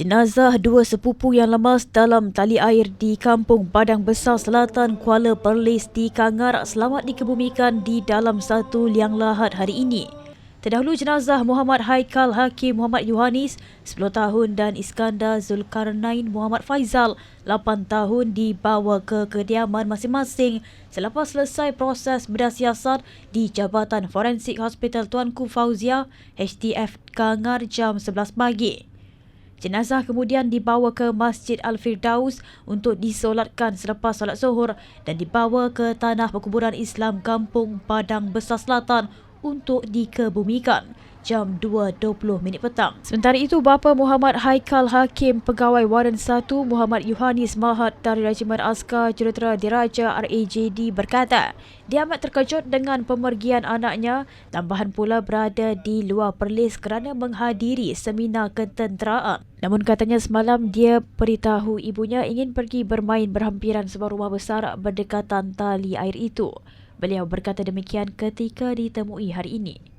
Jenazah dua sepupu yang lemas dalam tali air di Kampung Padang Besar Selatan Kuala Perlis di Kangar selamat dikebumikan di dalam satu liang lahat hari ini. Terdahulu jenazah Muhammad Haikal Hakim Muhammad Yohanis 10 tahun dan Iskandar Zulkarnain Muhammad Faizal 8 tahun dibawa ke kediaman masing-masing selepas selesai proses bedah siasat di Jabatan Forensik Hospital Tuanku Fauzia HTF Kangar jam 11 pagi. Jenazah kemudian dibawa ke Masjid Al-Firdaus untuk disolatkan selepas solat zuhur dan dibawa ke Tanah Perkuburan Islam Kampung Padang Besar Selatan untuk dikebumikan jam 2.20 minit petang. Sementara itu, bapa Muhammad Haikal Hakim Pegawai Waran 1 Muhammad Yohanis Mahat dari Regimen Askar Jurutera Diraja RAJD berkata, dia amat terkejut dengan pemergian anaknya tambahan pula berada di luar Perlis kerana menghadiri seminar ketenteraan. Namun katanya semalam dia beritahu ibunya ingin pergi bermain berhampiran sebuah rumah besar berdekatan tali air itu. Beliau berkata demikian ketika ditemui hari ini.